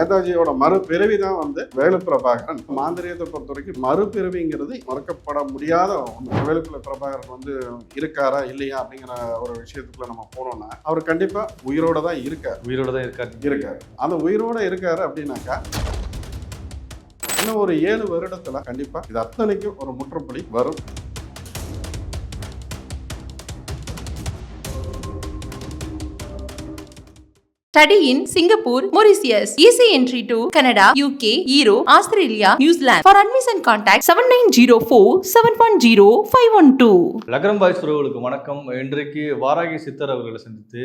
நேதாஜியோட மறுபிறவி தான் வந்து வேலு பிரபாகரன் மாந்திரியத்தை பொறுத்த வரைக்கும் மறுபிறவிங்கிறது மறக்கப்பட முடியாத. வேலுப்பிள்ளை பிரபாகரன் வந்து இருக்காரா இல்லையா அப்படிங்கிற ஒரு விஷயத்துக்குள்ள நம்ம போனோம்னா அவர் கண்டிப்பா உயிரோட தான் இருக்கார். உயிரோட தான் இருக்காரு. இருக்காரு. அந்த உயிரோட இருக்காரு அப்படின்னாக்கா இன்னும் ஒரு ஏழு வருடத்துல கண்டிப்பா இது அத்தனைக்கும் ஒரு முற்றுப்புள்ளி வரும். Study in Singapore Mauritius EC entry to Canada UK Euro Australia New Zealand. For admission contact seven nine zero four seven one zero five one two லக்ரம் boys உறவுகளுக்கு வணக்கம். இன்றைக்கு வாராகி சித்தர் அவர்களை சந்தித்து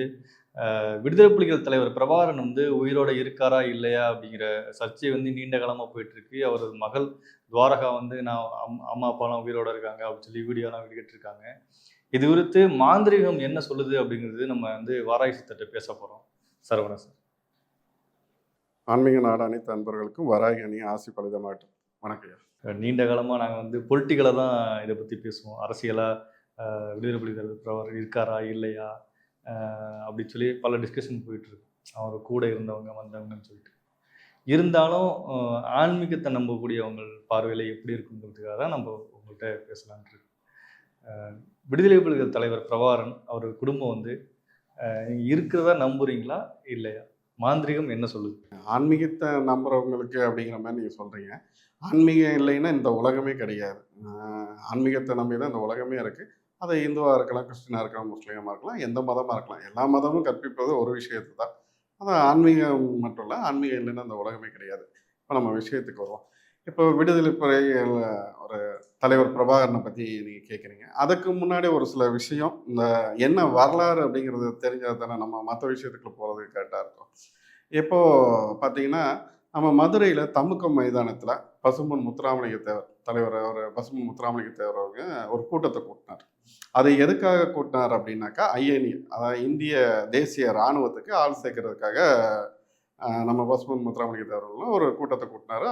விடுதலை புலிகள் தலைவர் பிரபாகரன் வந்து உயிரோட இருக்காரா இல்லையா அப்படிங்கிற சர்ச்சை வந்து நீண்ட காலமாக போயிட்டு இருக்கு அவரது மகள் துவாரகா வந்து நான் அம் அம்மா அப்பாலாம் உயிரோட இருக்காங்க அப்படின்னு சொல்லி வீடியோலாம் வெளியிட்டிருக்காங்க. இது குறித்து மாந்திரிகம் என்ன சொல்லுது அப்படிங்கிறது நம்ம வந்து வாராகி சித்தர்கிட்ட பேச போகிறோம் சரவணன் சார். ஆன்மீக நாடு அனைத்து அன்பர்களுக்கும் வராகி அணி ஆசி பலிதமாகட்டும் வணக்கம். நீண்ட காலமாக நாங்கள் வந்து பொலிட்டிக்கலாக தான் இதை பற்றி பேசுவோம். அரசியலாக விடுதலை புலிகள் பிரவர் இருக்காரா இல்லையா அப்படின்னு சொல்லி பல டிஸ்கஷன் போயிட்டுருக்கு அவர் கூட இருந்தவங்க வந்தவங்கன்னு சொல்லிட்டு. இருந்தாலும் ஆன்மீகத்தை நம்பக்கூடியவங்க பார்வையில் எப்படி இருக்குங்கிறதுக்காக தான் நம்ம உங்கள்கிட்ட பேசலான்ட்டு விடுதலை புலிகள் தலைவர் பிரபாகரன் அவர் குடும்பம் வந்து இருக்கிறதா நம்புறீங்களா இல்லையா? மாந்திரிகம் என்ன சொல்லுது? ஆன்மீகத்தை நம்புறவங்களுக்கு அப்படிங்கிற மாதிரி நீங்கள் சொல்கிறீங்க ஆன்மீகம் இல்லைன்னா இந்த உலகமே கிடையாது. ஆன்மீகத்தை நம்பி தான் இந்த உலகமே இருக்குது அது இந்துவாக இருக்கலாம் கிறிஸ்டினாக இருக்கலாம் முஸ்லீமாக இருக்கலாம் எந்த மதமாக இருக்கலாம் எல்லா மதமும் கற்பிப்பது ஒரு விஷயத்து தான் அது ஆன்மீகம் மட்டும் இல்லை ஆன்மீகம் இல்லைன்னா இந்த உலகமே கிடையாது. இப்போ நம்ம விஷயத்துக்கு வருவோம். இப்போ விடுதலை புறை ஒரு தலைவர் பிரபாகரனை பற்றி நீங்கள் கேட்குறீங்க அதுக்கு முன்னாடி ஒரு சில விஷயம் இந்த என்ன வரலாறு அப்படிங்கிறது தெரிஞ்சது தானே நம்ம மற்ற விஷயத்துக்குள்ள போகிறது கரெக்டாக இருக்கும். இப்போது பார்த்தீங்கன்னா நம்ம மதுரையில் தமுக்கம் மைதானத்தில் பசும்பொன் முத்துராமலிங்க தேவர் தலைவர் அவர் பசும்பொன் முத்துராமலிங்க தேவர் அவங்க ஒரு கூட்டத்தை கூட்டினார். அதை எதுக்காக கூட்டினார் அப்படின்னாக்கா ஐஎன்இ அதாவது இந்திய தேசிய இராணுவத்துக்கு ஆள் சேர்க்கறதுக்காக நம்ம பசுமன் முத்துராமலிங்க தேவர்களும் ஒரு கூட்டத்தை கூட்டினாரு.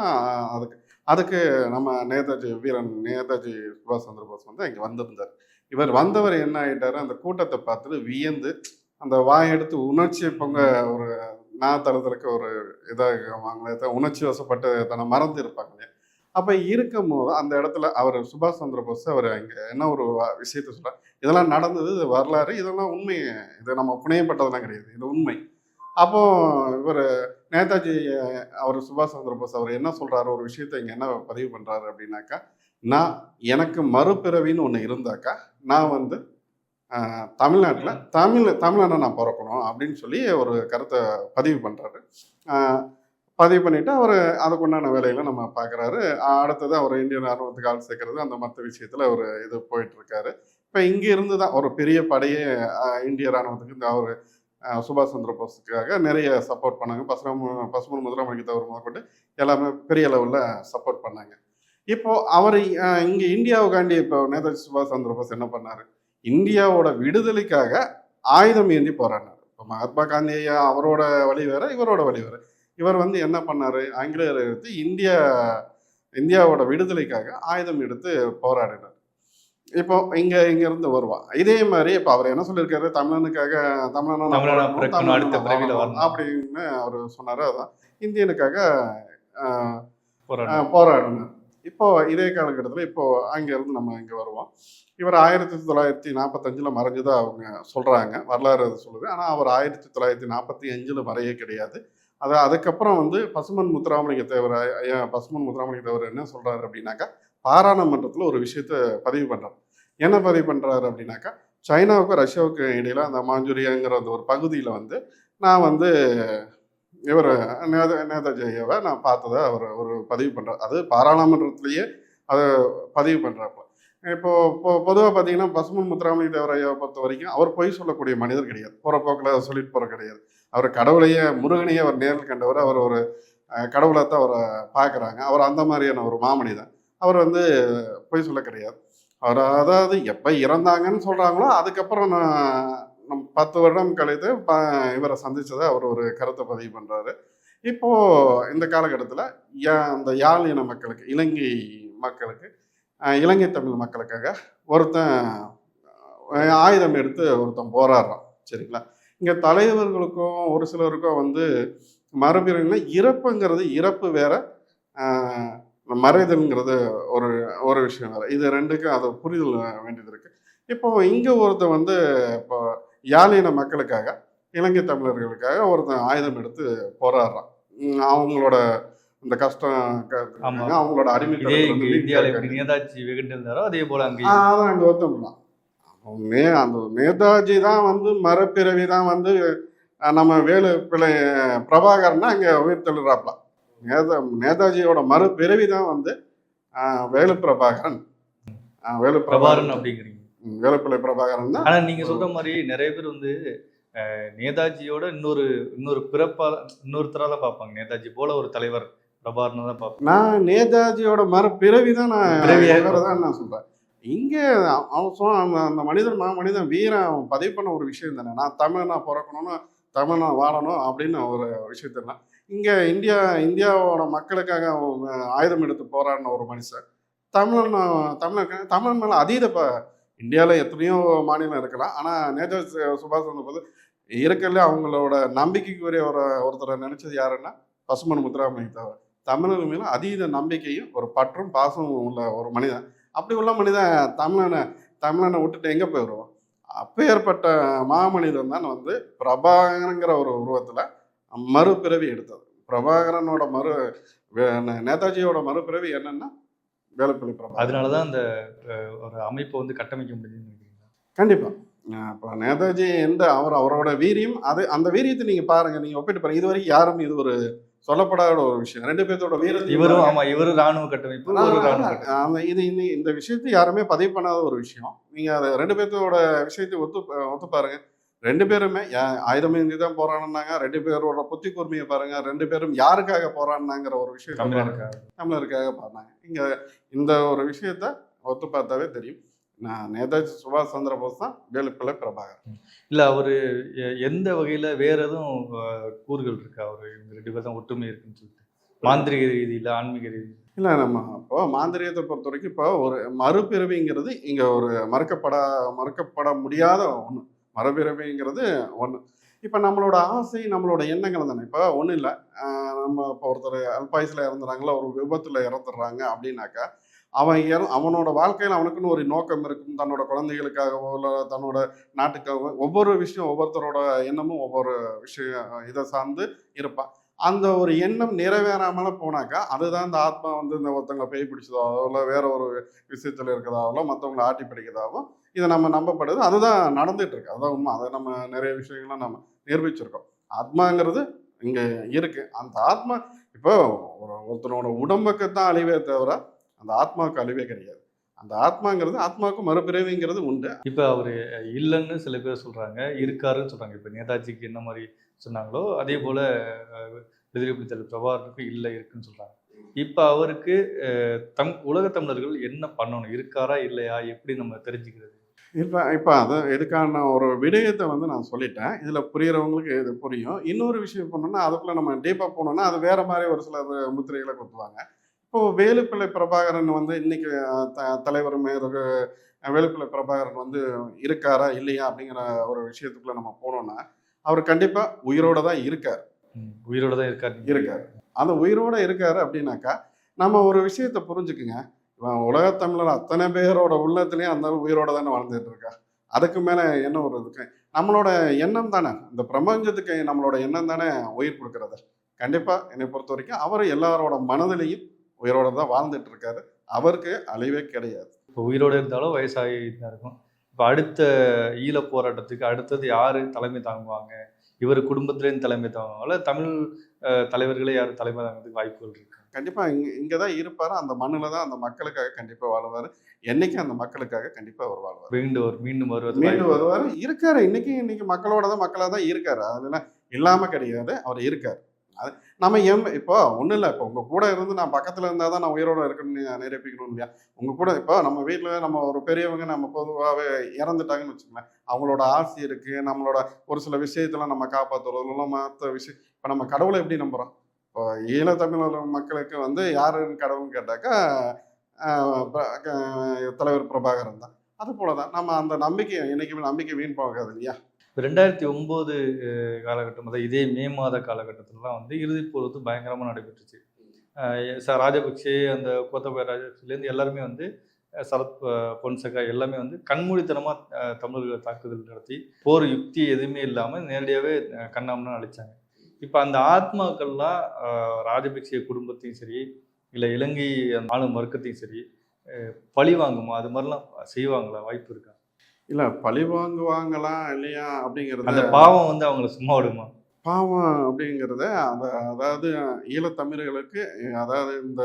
அதுக்கு அதுக்கு நம்ம நேதாஜி வீரன் நேதாஜி சுபாஷ் சந்திர போஸ் வந்து இங்கே வந்திருந்தார். இவர் வந்தவர் என்ன ஆகிட்டாரு அந்த கூட்டத்தை பார்த்துட்டு வியந்து அந்த வாயெடுத்து உணர்ச்சி பொங்க ஒரு நான் தளத்திற்கு ஒரு இதாக வாங்களே உணர்ச்சி வசப்பட்டு தன்னை மறந்து இருப்பாங்க இல்லையா? அப்போ இருக்கும் போது அந்த இடத்துல அவர் சுபாஷ் சந்திர போஸ் அவர் இங்கே என்ன ஒரு விஷயத்த சொல்ல இதெல்லாம் நடந்தது இது வரலாறு இதெல்லாம் உண்மை. இது நம்ம புனையப்பட்டதெல்லாம் கிடையாது. இது உண்மை. அப்போ இவர் நேதாஜி அவர் சுபாஷ் சந்திர போஸ் அவர் என்ன சொல்கிறாரு ஒரு விஷயத்தை இங்கே என்ன பதிவு பண்ணுறாரு அப்படின்னாக்கா நான் எனக்கு மறுபிறவின்னு ஒன்று இருந்தாக்கா நான் வந்து தமிழ்நாட்டில் தமிழ் தமிழ்நாட்டை நான் பிறக்கணும் அப்படின்னு சொல்லி ஒரு கருத்தை பதிவு பண்ணுறாரு பதிவு பண்ணிவிட்டு அவர் அதுக்கு உண்டான வேலைகளை நம்ம பார்க்குறாரு அடுத்தது அவர் இந்தியன் ஆர்வத்துக்கு ஆள் சேர்க்கறது அந்த மற்ற விஷயத்தில் அவர் இது போயிட்டுருக்காரு இப்போ இங்கே இருந்து தான் ஒரு பெரிய படையே இந்திய இராணுவத்துக்கு இந்த அவர் சுபாஷ் சந்திர போஸுக்காக நிறைய சப்போர்ட் பண்ணாங்க. பசுராம பசுமன் முதலமைச்சர் தவிர முதற்கொண்டு எல்லாமே பெரிய லெவலில் சப்போர்ட் பண்ணாங்க. இப்போது அவர் இங்கே இந்தியாவுக்காண்டி இப்போ நேதாஜி சுபாஷ் சந்திர போஸ் என்ன பண்ணார்? இந்தியாவோட விடுதலைக்காக ஆயுதம் ஏந்தி போராடினார். இப்போ மகாத்மா காந்தி ஐயா அவரோட வழி வேற இவரோட வழி வேறு. இவர் வந்து என்ன பண்ணார்? ஆங்கிலேயர் எடுத்து இந்தியா இந்தியாவோட விடுதலைக்காக ஆயுதம் எடுத்து போராடினார். இப்போ இங்க இங்க இருந்து வருவான் இதே மாதிரி இப்போ அவர் என்ன சொல்லியிருக்காரு? தமிழனுக்காக தமிழனா நான் தமிழனா பிறக்கணும், பிறக்கணும், தமிழனா அடுத்த நான் பிறவியில வாழணும் வரணும். அப்படின்னு அவர் சொன்னாரு. அதான் இந்தியனுக்காக போராடினார் இப்போ இதே காலகட்டத்தில் இப்போ அங்கேருந்து நம்ம இங்கே வருவோம். இவர் ஆயிரத்தி தொள்ளாயிரத்தி நாற்பத்தஞ்சில் மறைஞ்சதா அவங்க சொல்கிறாங்க வரலாறு அது சொல்லுது. ஆனால் அவர் ஆயிரத்தி தொள்ளாயிரத்தி நாற்பத்தி அஞ்சில் மறையே கிடையாது. அது அதுக்கப்புறம் வந்து பசுமன் முத்துராமலிங்க தேவர் ஐயா பசுமன் முத்துராமலிங்க தேவர் என்ன சொல்கிறாரு அப்படின்னாக்கா பாராளுமன்றத்தில் ஒரு விஷயத்த பதிவு பண்ணுறாரு என்ன பதிவு பண்ணுறாரு அப்படின்னாக்கா சைனாவுக்கும் ரஷ்யாவுக்கும் இடையில் அந்த மாஞ்சூரியாங்கிற அந்த ஒரு பகுதியில் வந்து நான் வந்து இவர் நேத நேதாஜியாவை நான் பார்த்ததை அவர் ஒரு பதிவு பண்ணுறார் அது பாராளுமன்றத்திலேயே அதை பதிவு பண்ணுறப்ப இப்போ இப்போ பொதுவாக பார்த்தீங்கன்னா பசுமன் முத்துராமலிங்க தேவர் பொறுத்த வரைக்கும் அவர் பொய் சொல்லக்கூடிய மனிதர் கிடையாது. போகிற போக்கில் சொல்லிட்டு போகிற கிடையாது. அவர் கடவுளையே முருகனையே அவர் நேரில் கண்டவர். அவர் ஒரு அஹ், கடவுளை தான் அவரை பார்க்குறாங்க. அவர் அந்த மாதிரியான ஒரு மாமனிதன். அவர் வந்து பொய் சொல்ல கிடையாது. அவர் அதாவது எப்போ இறந்தாங்கன்னு சொல்கிறாங்களோ அதுக்கப்புறம் நான் நம் பத்து வருடம் கழித்து ப இவரை சந்தித்ததை அவர் ஒரு கருத்தை பதிவு பண்ணுறாரு இப்போது இந்த காலகட்டத்தில் அந்த யாழ் இன மக்களுக்கு இலங்கை மக்களுக்கு இலங்கை தமிழ் மக்களுக்காக ஒருத்தன் ஆயுதம் எடுத்து ஒருத்தன் போராடுறான். சரிங்களா? இங்கே தலைவர்களுக்கும் ஒரு சிலருக்கும் வந்து மறுபிறவினா இறப்புங்கிறது இறப்பு வேற. மறைதல்ங்கிறது ஒரு ஒரு விஷயம் வேற. இது ரெண்டுக்கும் அது புரிதல் வேண்டியது இருக்கு. இப்போ இங்க ஒருத்தன் வந்து இப்போ யாழின மக்களுக்காக இலங்கை தமிழர்களுக்காக ஒருத்தன் ஆயுதம் எடுத்து போராடுறான். அவங்களோட இந்த கஷ்டம். அவங்களோட அடிமை நேதாஜி வெகுண்டு இருந்தாரோ அதே போல அங்கே அதான் அங்கே அந்த நேதாஜி தான் வந்து மரப்பிறவி தான் வந்து நம்ம வேலு பிள்ளை பிரபாகரன்னா அங்கே உயிர் தள்ளுறாப்லாம் நேதா நேதாஜியோட மறுபிறவி தான் வந்து வேலு பிரபாகரன் வேலு பிரபாகரன் அப்படிங்கிறீங்க. வேலுப்பிள்ளை பிரபாகரன் தான். ஆனா நீங்க சொல்ற மாதிரி நிறைய பேர் வந்து நேதாஜியோட இன்னொரு இன்னொரு பிறப்பா இன்னொருத்தரா தான் பார்ப்பாங்க. நேதாஜி போல ஒரு தலைவர் பிரபாரனை தான் பார்ப்பாங்க. நான் நேதாஜியோட மறுபிறவி தான் நான் தான் நான் சொல்றேன். இங்கே அவன் அந்த அந்த மனிதன் மா மனிதன் வீரன் அவன் பதிவு பண்ண ஒரு விஷயம் தானே. நான் தமிழனா பிறக்கணும்னு தமிழனா வாழணும் அப்படின்னு ஒரு விஷயத்தான் இங்கே இந்தியா இந்தியாவோட மக்களுக்காக ஆயுதம் எடுத்து போராடின ஒரு மனுஷன். தமிழன் தமிழன் தமிழன் மேலே அதீத ப இந்தியாவில் எத்தனையோ மாநிலம் இருக்கலாம். ஆனால் நேதாஜி சுபாஷ் சந்திர போஸ் அவங்களோட நம்பிக்கைக்குரிய ஒரு ஒருத்தரை நினச்சது யாருன்னா பசுமன் முத்துராமலிங்க தவிர. தமிழர்கள் மேலே அதீத நம்பிக்கையும் ஒரு பற்றும் பாசமும் உள்ள ஒரு மனிதன். அப்படி உள்ள மனிதன் தமிழனை தமிழனை விட்டுட்டு எங்கே போயிடுவோம் அப்பேற்பட்ட மாமனிதன் தான் வந்து பிரபாகரங்கிற ஒரு உருவத்தில் மறுபிறவி எடுத்தது. பிரபாகரனோட மறு நேதாஜியோட மறுபிறவி என்னன்னா வேலுப்பிள்ளை பிரபாகரன். அதனாலதான் அந்த அஹ், ஒரு அமைப்பை வந்து கட்டமைக்க முடியுதுன்னு நினைக்கிறீங்களா கண்டிப்பா. அஹ் இப்போ நேதாஜி எந்த அவர் அவரோட வீரியம் அது அந்த வீரியத்தை நீங்க பாருங்க நீங்க ஒப்பிட்டு பாருங்க. இது வரைக்கும் யாரும் இது ஒரு சொல்லப்படாத ஒரு விஷயம். ரெண்டு பேர்த்தோட வீரத்தை இவரும் ஆமா இவரும் ராணுவ கட்டமைப்பு ஒரு ராணுவ கட்டமைப்பு. அந்த இது இந்த இந்த விஷயத்தை யாருமே பதிவு பண்ணாத ஒரு விஷயம். நீங்க அதை ரெண்டு பேர்த்தோட விஷயத்தை ஒத்து ஒத்து பாருங்க. ரெண்டு பேருமே ஆயுதம் ஏந்தி தான் போராடினாங்க ரெண்டு பேரோட புத்தி கூர்மையை பாருங்க ரெண்டு பேரும் யாருக்காக போராடினாங்கிற ஒரு விஷயம் தமிழருக்காக. தமிழருக்காக பாடினாங்க இங்க இந்த ஒரு விஷயத்த ஒத்து பார்த்தாவே தெரியும். நான் நேதாஜி சுபாஷ் சந்திர போஸ் தான் வேலுப்பிள்ளை பிரபாகர். இல்ல அவரு எந்த வகையில வேற எதுவும் கூறுகள் இருக்கா? அவரு இவங்க ரெண்டு பேரும் தான் ஒற்றுமை இருக்குன்னு சொல்லிட்டு. மாந்திரிக ரீதியில ஆன்மீக ரீதியில. இல்லை நம்ம இப்போ மாந்திரியத்தை பொறுத்த வரைக்கும் இப்போ ஒரு மறுபிறவிங்கிறது இங்கே ஒரு மறுக்கப்பட மறுக்கப்பட முடியாத ஒன்று மரபிறவிங்கிறது ஒன்று இப்போ நம்மளோட ஆசை நம்மளோட எண்ணங்கள் தானே? இப்போ ஒன்றும் இல்லை. நம்ம இப்போ ஒருத்தர் அல்பாயுசில் இறந்துறாங்களா ஒரு விபத்தில் இறந்துடுறாங்க அப்படின்னாக்கா அவன் இற அவனோட வாழ்க்கையில் அவனுக்குன்னு ஒரு நோக்கம் இருக்கும். தன்னோட குழந்தைகளுக்காகவோ இல்லை தன்னோட நாட்டுக்காகவோ ஒவ்வொரு விஷயம் ஒவ்வொருத்தரோட எண்ணமும் ஒவ்வொரு விஷயம் இதை சார்ந்து இருப்பான். அந்த ஒரு எண்ணம் நிறைவேறாமல போனாக்கா அதுதான் இந்த ஆத்மா வந்து இந்த ஒருத்தவங்களை பேய் பிடிச்சதாவோ இல்லை வேற ஒரு விஷயத்தில் இருக்கிறதாவோ மற்றவங்களை ஆட்டி பிடிக்கிறதாவோ இதை நம்ம நம்பப்படுது. அதுதான் நடந்துட்டு இருக்கு அதான் உண்மை. அதை நம்ம நிறைய விஷயங்களை நம்ம நிரூபிச்சிருக்கோம். ஆத்மாங்கிறது இங்கே இருக்கு. அந்த ஆத்மா இப்போ ஒரு ஒருத்தனோட உடம்புக்கு தான் அழிவே தவிர அந்த ஆத்மாவுக்கு அழிவே கிடையாது. அந்த ஆத்மாங்கிறது ஆத்மாவுக்கு மறுபிறவிங்கிறது உண்டு. இப்போ அவர் இல்லைன்னு சில பேர் சொல்கிறாங்க இருக்காருன்னு சொல்கிறாங்க இப்போ நேதாஜிக்கு என்ன மாதிரி சொன்னாங்களோ? அதே போல அஹ், விடுதலை புலித்தலைவர் பிரபாகருக்கு இல்லை இருக்குன்னு சொல்றாங்க. இப்ப அவருக்கு தம் உலக தமிழர்கள் என்ன பண்ணணும்? இருக்காரா இல்லையா? எப்படி நம்ம தெரிஞ்சுக்கிறது? இப்போ இப்போ அது இதுக்கான ஒரு விடயத்தை வந்து நான் சொல்லிட்டேன். இதில் புரியறவங்களுக்கு இது புரியும். இன்னொரு விஷயம் பண்ணோம்னா அதுக்குள்ளே நம்ம டீப்பாக போனோம்னா அது வேற மாதிரி ஒரு சில முத்திரைகளை குத்துவாங்க. இப்போ வேலுப்பிள்ளை பிரபாகரன் வந்து இன்னைக்கு அஹ், த தலைவர் மேற்கு வேலுப்பிள்ளை பிரபாகரன் வந்து இருக்காரா இல்லையா அப்படிங்கிற ஒரு விஷயத்துக்குள்ள நம்ம போனோம்னா அவர் கண்டிப்பாக உயிரோட தான் இருக்கார். உயிரோட தான் இருக்காரு. இருக்காரு. அந்த உயிரோட இருக்காரு அப்படின்னாக்கா நம்ம ஒரு விஷயத்தை புரிஞ்சுக்குங்க. இவன் உலகத் தமிழர் அத்தனை பேரோட உள்ளத்துலேயும் அந்த உயிரோட தானே வாழ்ந்துட்டு இருக்கா? அதுக்கு மேலே என்ன ஒரு இருக்கு நம்மளோட எண்ணம் தானே இந்த பிரபஞ்சத்துக்கு நம்மளோட எண்ணம் தானே உயிர் கொடுக்கறது. கண்டிப்பாக என்னை பொறுத்த வரைக்கும் அவர் எல்லாரோட மனதிலையும் உயிரோட தான் வாழ்ந்துட்டு இருக்காரு. அவருக்கு அழிவே கிடையாது. இப்போ உயிரோட இருந்தாலும் வயசாகி தான் இருக்கும். இப்போ அடுத்த ஈழ போராட்டத்துக்கு அடுத்தது யாரு தலைமை தாங்குவாங்க? இவர் குடும்பத்திலேருந்து தலைமை தாங்குவாங்களா? தமிழ் தலைவர்களே யார் தலைமை தாங்கிறதுக்கு வாய்ப்புகள் இருக்கு? கண்டிப்பாக இங்கே இங்கே தான் இருப்பார். அந்த மண்ணில் தான் அந்த மக்களுக்காக கண்டிப்பாக வாழ்வார். என்னைக்கும் அந்த மக்களுக்காக கண்டிப்பாக அவர் வாழ்வார். மீண்டும் ஒரு மீண்டும் வருவது மீண்டும் வருவார். இருக்காரு. இன்னைக்கு இன்னைக்கு மக்களோட தான் மக்களாக தான் இருக்காரு. அதெல்லாம் இல்லாம கிடையாது. அவர் இருக்காரு. அது நம்ம எம் இப்போ ஒன்றும் இல்லை. இப்போ உங்கள் கூட இருந்து நான் பக்கத்தில் இருந்தால் தான் நான் உயிரோட இருக்கணும்னு நிரூபிக்கணும் இல்லையா? உங்கள் கூட இப்போ நம்ம வீட்டில் நம்ம ஒரு பெரியவங்க நம்ம பொதுவாகவே இறந்துட்டாங்கன்னு வச்சுக்கோங்களேன். அவங்களோட ஆசை இருக்குது நம்மளோட ஒரு சில விஷயத்தெல்லாம் நம்ம காப்பாற்றுறதுல மற்ற விஷயம் இப்போ நம்ம கடவுளை எப்படி நம்புகிறோம் இப்போ ஈழத்தமிழர் மக்களுக்கு வந்து யாருன்னு கடவுள்னு கேட்டாக்கா தலைவர் பிரபாகரன் தான். அது போல தான் நம்ம அந்த நம்பிக்கை என்னைக்குமே நம்பிக்கை வீண் போகாது இல்லையா? ரெண்டாயிரத்தி ஒம்பது காலகட்டம் அதாவது இதே மே மாத காலகட்டத்திலலாம் வந்து இறுதிப் போர் வந்து பயங்கரமாக நடைபெற்றுச்சு சார் ராஜபக்சே அந்த கோத்தபாய ராஜபக்சேலேருந்து எல்லாருமே வந்து சரத் பொன்சகா எல்லாமே வந்து கண்மூடித்தனமாக தமிழர்களை தாக்குதல் நடத்தி போர் யுக்தி எதுவுமே இல்லாமல் நேரடியாகவே கண்ணாமனா அழிச்சாங்க இப்போ அந்த ஆத்மாக்கள்லாம் ராஜபக்சே குடும்பத்தையும் சரி இல்லை இலங்கை ஆளும் வர்க்கத்தையும் சரி பழி வாங்குமா? அது மாதிரிலாம் செய்வாங்களா? வாய்ப்பு இருக்கா? இல்ல பழி வாங்குவாங்களா இல்லையா அப்படிங்கறது அந்த பாவம் வந்து அவங்கள சும்மா விடுமா? பாவம் அப்படிங்கிறத அதாவது ஈழத்தமிழர்களுக்கு அதாவது இந்த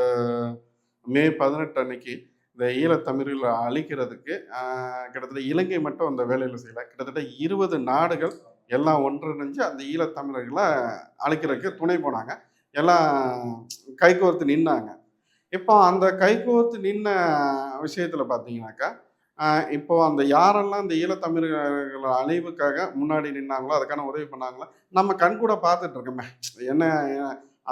மே பதினெட்டு அன்னைக்கு இந்த ஈழத்தமிழர்களை அழிக்கிறதுக்கு கிட்டத்தட்ட இலங்கை மட்டும் அந்த வேலையில் செய்யல. கிட்டத்தட்ட இருபது நாடுகள் எல்லாம் ஒன்றிணைஞ்சு அந்த ஈழத்தமிழர்களை அழிக்கிறதுக்கு துணை போனாங்க. எல்லாம் கைகோர்த்து நின்னாங்க. இப்போ அந்த கைகோர்த்து நின்ன விஷயத்தில் பார்த்தீங்கன்னாக்கா இப்போ அந்த யாரெல்லாம் இந்த ஈழத்தமிழர்கள் அழிவுக்காக முன்னாடி நின்னாங்களோ அதுக்கான உதவி பண்ணாங்களோ நம்ம கண்கூட பார்த்துட்டு இருக்கோமே. என்ன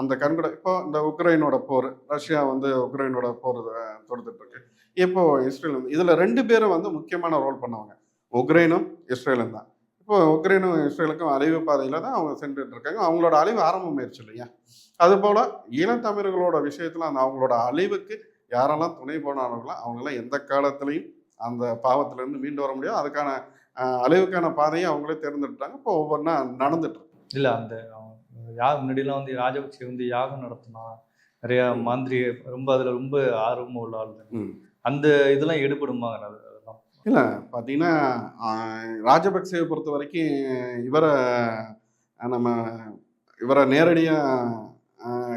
அந்த கண்கூட இப்போ இந்த உக்ரைனோட போர் ரஷ்யா வந்து உக்ரைனோட போர் தொடுத்துட்டு இருக்கு. இப்போ இஸ்ரேல் வந்து இதில் ரெண்டு பேரும் வந்து முக்கியமான ரோல் பண்ணவங்க. உக்ரைனும் இஸ்ரேலும் தான். இப்போ உக்ரைனும் இஸ்ரேலுக்கும் அழிவு பாதையில் தான் அவங்க சென்றுட்டு இருக்காங்க. அவங்களோட அழிவு ஆரம்பமாயிருச்சு இல்லையா? அதுபோல் ஈழத்தமிழர்களோட விஷயத்தில் அந்த அவங்களோட அழிவுக்கு யாரெல்லாம் துணை போனார்களோ அவங்களாம் எந்த காலத்துலேயும் அந்த பாவத்திலேருந்து மீண்டு வர முடியாது. அதுக்கான அழிவுக்கான பாதையை அவங்களே தேர்ந்தெடுத்தாங்க இப்போ ஒவ்வொன்றா நடந்துட்டு இல்லை அந்த அவன் யா முன்னாடிலாம் வந்து ராஜபக்சே வந்து யாகம் நடத்தினா நிறைய மாந்திரிக ரொம்ப அதில் ரொம்ப ஆர்வம் உள்ள ஆள். அந்த இதெல்லாம் எடுபடுமாங்க அது அதெல்லாம். இல்லை பார்த்தீங்கன்னா ராஜபக்சேவை பொறுத்த வரைக்கும் இவரை நம்ம இவரை நேரடியாக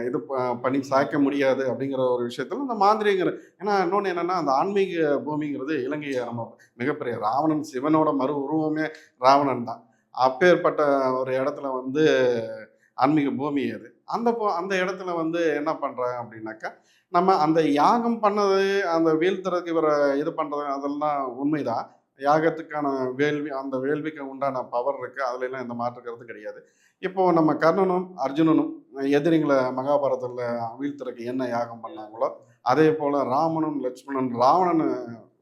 இது ப- பண்ணி சாய்க்க முடியாது அப்படிங்கிற ஒரு விஷயத்துல இந்த மாந்திரிங்கிற ஏன்னா இன்னொன்று என்னன்னா அந்த ஆன்மீக பூமிங்கிறது இலங்கையை நம்ம மிகப்பெரிய ராவணன் சிவனோட மறு உருவமே ராவணன் தான். அப்பேற்பட்ட ஒரு இடத்துல வந்து ஆன்மீக பூமி அது. அந்த போ- அந்த இடத்துல வந்து என்ன பண்ணுறாங்க அப்படின்னாக்கா நம்ம அந்த யாகம் பண்ணது அந்த வீழ்த்துறதுக்கு இவரை இது பண்ணுறது அதெல்லாம் உண்மைதான். யாகத்துக்கான வேள்வி அந்த வேள்விக்கு உண்டான பவர் இருக்குது அதுல எல்லாம் எந்த மாற்று கருத்து கிடையாது. இப்போ நம்ம கர்ணனும் அர்ஜுனனும் எதிரிங்களை மகாபாரதத்தில் வீழ்த்துறதுக்கு என்ன யாகம் பண்ணாங்களோ அதே போல் ராமனும் லட்சுமணன் ராவணனை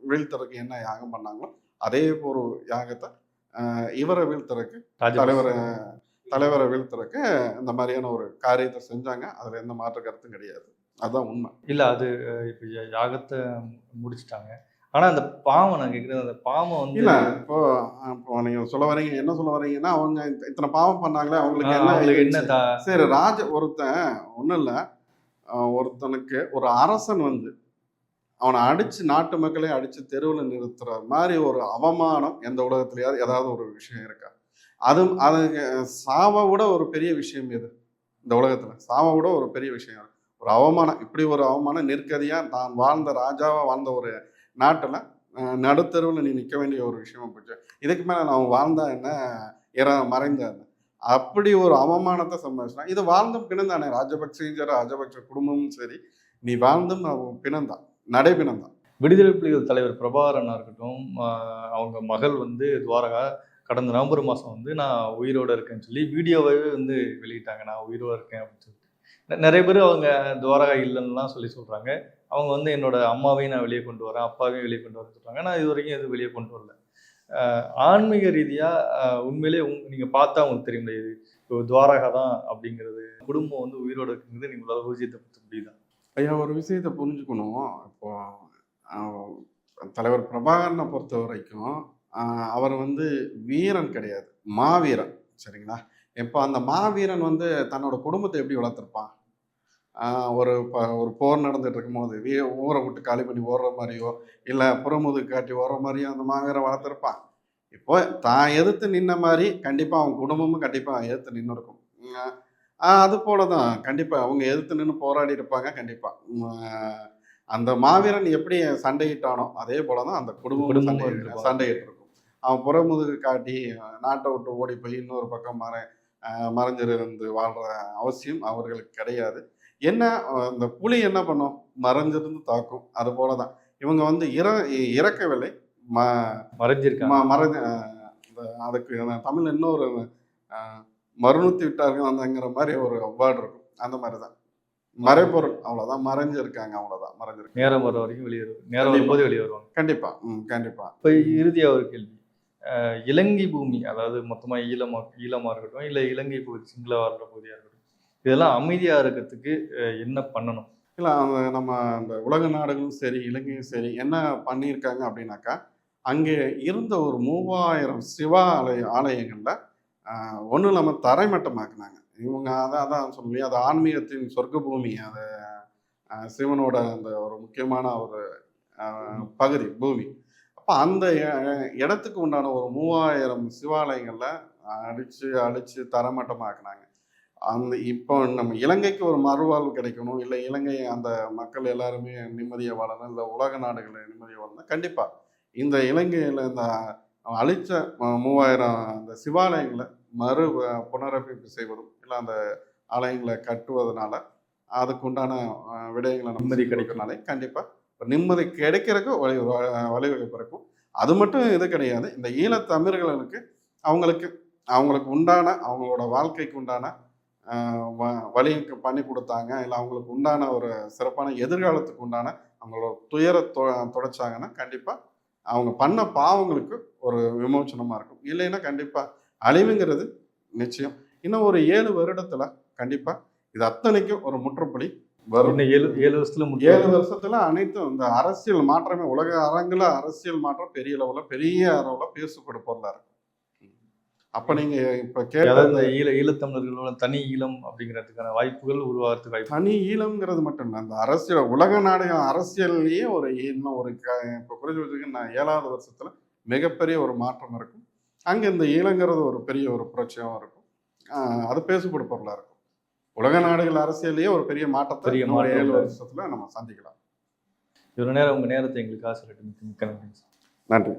வீழ்த்துறதுக்கு என்ன யாகம் பண்ணாங்களோ அதே ஒரு யாகத்தை இவரை வீழ்த்துறதுக்கு தலைவரை தலைவரை வீழ்த்துறதுக்கு இந்த மாதிரியான ஒரு காரியத்தை செஞ்சாங்க. அதில் எந்த மாற்று கருத்தும் கிடையாது. அதுதான் உண்மை. இல்லை அது இப்போ யாகத்தை முடிச்சிட்டாங்க. ஆனால் அந்த பாவம் நான் கேட்குறது அந்த பாவம் வந்து இல்ல இப்போ இப்போ நீங்க சொல்ல வரீங்க என்ன சொல்ல வரீங்கன்னா அவங்க இத்த- இத்தனை பாவம் பண்ணாங்களே அவங்களுக்கு என்ன என்ன சரி ராஜ ஒருத்தன் ஒன்றும் இல்லை ஒருத்தனுக்கு ஒரு அரசன் வந்து அவனை அடிச்சு நாட்டு மக்களை அடிச்சு தெருவில் நிறுத்துற மாதிரி ஒரு அவமானம் எந்த உலகத்திலேயாவது ஏதாவது ஒரு விஷயம் இருக்கா? அதுவும் அது சாவை விட ஒரு பெரிய விஷயம் எது? இந்த உலகத்துல சாவை விட ஒரு பெரிய விஷயம். ஒரு அவமானம் இப்படி ஒரு அவமானம் நெருக்கதியா தான் வாழ்ந்த ராஜாவா வாழ்ந்த ஒரு நாட்டில். நடுத்தருவில் நீ நிற்க வேண்டிய ஒரு விஷயமா போச்சு இதுக்கு மேலே நான் வாழ்ந்தா என்ன? இற மறைந்தா என்ன? அப்படி ஒரு அவமானத்தை சம்பாதிச்சான் இது வாழ்ந்தும் பிணந்தானே. ராஜபக்சேயும் சரி ராஜபக்ச குடும்பமும் சரி நீ வாழ்ந்தும் பிணந்தான். நடைபிணந்தான் விடுதலை புலிகள் தலைவர் பிரபாகரனாக இருக்கட்டும் அவங்க மகள் வந்து துவாரகா கடந்த நவம்பர் மாதம் வந்து நான் உயிரோட இருக்கேன்னு சொல்லி வீடியோவாகவே வந்து வெளியிட்டாங்க. நான் உயிரோடு இருக்கேன் அப்படின்னு சொல்லிட்டு. நிறைய பேர் அவங்க துவாரகா இல்லைன்னுலாம் சொல்லி சொல்கிறாங்க அவங்க வந்து என்னோட அம்மாவையும் நான் வெளியே கொண்டு வரேன் அப்பாவையும் வெளியே கொண்டு வரேன் சொல்கிறாங்க நான் இது வரைக்கும் எதுவும் வெளியே கொண்டு வரல. ஆன்மீக ரீதியாக உண்மையிலே உங் நீங்கள் பார்த்தா உங்களுக்கு தெரிய இது இப்போ துவாரகா தான் அப்படிங்கிறது. குடும்பம் வந்து உயிரோட இருக்குங்கிறது நீங்களால் ஊர்ஜியத்தை பற்றி முடியுதா? ஐயா ஒரு விஷயத்தை புரிஞ்சுக்கணும். இப்போ தலைவர் பிரபாகரனை பொறுத்த வரைக்கும் அவர் வந்து வீரன் கிடையாது. மாவீரன். சரிங்களா? இப்போ அந்த மாவீரன் வந்து தன்னோட குடும்பத்தை எப்படி வளர்த்துருப்பான்? ஒரு ப- ஒரு போர் நடந்துட்டு இருக்கும்போது வீ ஊரை விட்டு காலி பண்ணி ஓடுற மாதிரியோ இல்லை புறமுதுகு காட்டி ஓடுற மாதிரியோ அந்த மாவீரன் வளர்த்துருப்பான். இப்போ தான் எதிர்த்து நின்ன மாதிரி கண்டிப்பாக அவன் குடும்பமும் கண்டிப்பாக எதிர்த்து நின்று இருக்கும் அது போல தான் கண்டிப்பாக அவங்க எதிர்த்து நின்று போராடி இருப்பாங்க கண்டிப்பாக அந்த மாவீரன் எப்படி சண்டையிட்டானோ அதே போல தான் அந்த குடும்பமும் சண்டை. சண்டையிட்டு இருக்கும் அவன் புறமுதுகு காட்டி நாட்டை விட்டு ஓடி போய் இன்னொரு பக்கம் மற மறைஞ்சிருந்து வாழ்ற அவசியம் அவர்களுக்கு கிடையாது. என்ன அஹ், இந்த புலி என்ன பண்ணும்? மறைஞ்சிருந்து தாக்கும். அது போல தான் இவங்க வந்து இற இறக்கவில்லை. ம மறைஞ்சிருக்காங்க. ம- மறைஞ்ச அதுக்கு அந்த தமிழ்ல இன்னொரு அஹ், மறுநூத்தி விட்டார்கள் அந்தங்கிற மாதிரி ஒரு வேர்டு இருக்கும். அந்த மாதிரி தான் மறைபொருள். அவ்வளவுதான். மறைஞ்சு இருக்காங்க அவ்வளவுதான். மறைஞ்சிருக்காங்க. நேரம் வர வரைக்கும் வெளியே நேரம். வரும்போது வெளியே வருவாங்க. கண்டிப்பா. ம் கண்டிப்பா. இப்போ இறுதியாக ஒரு கேள்வி. இலங்கை பூமி அதாவது மொத்தமாக ஈழமா ஈழமாக இருக்கட்டும் இல்லை இலங்கை பகுதி சிங்கள வாழ்ற பகுதியாக இருக்கட்டும் இதெல்லாம் அமைதியாக இருக்கிறதுக்கு என்ன பண்ணணும்? இல்லை அந்த நம்ம அந்த உலக நாடுகளும் சரி இலங்கையும் சரி என்ன பண்ணியிருக்காங்க அப்படின்னாக்கா அங்கே இருந்த ஒரு மூவாயிரம் சிவா ஆலய ஆலயங்களில் ஒன்றும் இல்லாமல் தரைமட்டமாக்குனாங்க. இவங்க அதான் அதான் சொல்லி அது ஆன்மீகத்தின் சொர்க்க பூமி அது சிவனோட அந்த ஒரு முக்கியமான ஒரு பகுதி பூமி. அப்போ அந்த இடத்துக்கு உண்டான ஒரு மூவாயிரம் சிவாலயங்களில் அடித்து அழித்து தரமட்டமாக்குனாங்க. அந்த இப்போ நம்ம இலங்கைக்கு ஒரு மறுவாழ்வு கிடைக்கணும். இல்லை இலங்கை அந்த மக்கள் எல்லாருமே நிம்மதியாக வாழணும். இல்லை உலக நாடுகளில் நிம்மதியாக வாழணும். கண்டிப்பாக இந்த இலங்கையில் இந்த அழித்த மூவாயிரம் அந்த சிவாலயங்களை மறு புனரமைப்பு செய்வதும் இல்லை அந்த ஆலயங்களை கட்டுவதனால அதுக்குண்டான விடயங்களை நம்ம நிம்மதி கொடுக்கறனாலே கண்டிப்பாக நிம்மதி கிடைக்கிறதுக்கு வழி வழிவகை பிறக்கும். அது மட்டும் இது கிடையாது. இந்த ஈழத்தமிழர்களுக்கு அவங்களுக்கு அவங்களுக்கு உண்டான அவங்களோட வாழ்க்கைக்கு உண்டான வழி பண்ணி கொடுத்தாங்க. இல்லை அவங்களுக்கு உண்டான ஒரு சிறப்பான எதிர்காலத்துக்கு உண்டான அவங்களோட துயர தொ தொடச்சாங்கன்னா கண்டிப்பாக அவங்க பண்ண பாவங்களுக்கு ஒரு விமோச்சனமாக இருக்கும். இல்லைன்னா கண்டிப்பாக அழிவுங்கிறது நிச்சயம். இன்னும் ஒரு ஏழு வருடத்துல கண்டிப்பாக இது அத்தனைக்கும் ஒரு முற்றுப்புள்ளி வரும். ஏழு ஏழு வருஷத்துல ஏழு வருஷத்துல அனைத்தும் இந்த அரசியல் மாற்றமே உலக அரங்குல அரசியல் மாற்றம் பெரிய அளவுல பெரிய அளவுல பேசப்படும் பொருளா இருக்கும் அப்ப நீங்க இப்ப கேட்ட ஈழ ஈழத்தமிழர்களோட தனி ஈழம் அப்படிங்கிறதுக்கான வாய்ப்புகள் உருவாகிறதுக்கு வாய்ப்பு. தனி ஈழம்ங்கிறது மட்டும் இல்லை அந்த அரசியல் உலக நாடகம் அரசியல்லையே ஒரு இன்னும் ஒரு இப்போ குறைஞ்சபட்சத்துக்கு நான் ஏழாவது வருஷத்துல மிகப்பெரிய ஒரு மாற்றம் இருக்கும். அங்க இந்த ஈழங்கிறது ஒரு பெரிய ஒரு புரட்சியாகவும் இருக்கும். அது பேசப்படும் பொருளா இருக்கும். உலக நாடுகள் அரசியல்லையே ஒரு பெரிய மாற்றத்தை பெரிய ஏழு. வருஷத்துல நம்ம சந்திக்கலாம். இவ்வளோ நேரம் உங்க நேரத்தை எங்களுக்கு காசு மிக்க மிக்க நன்றி. நன்றி.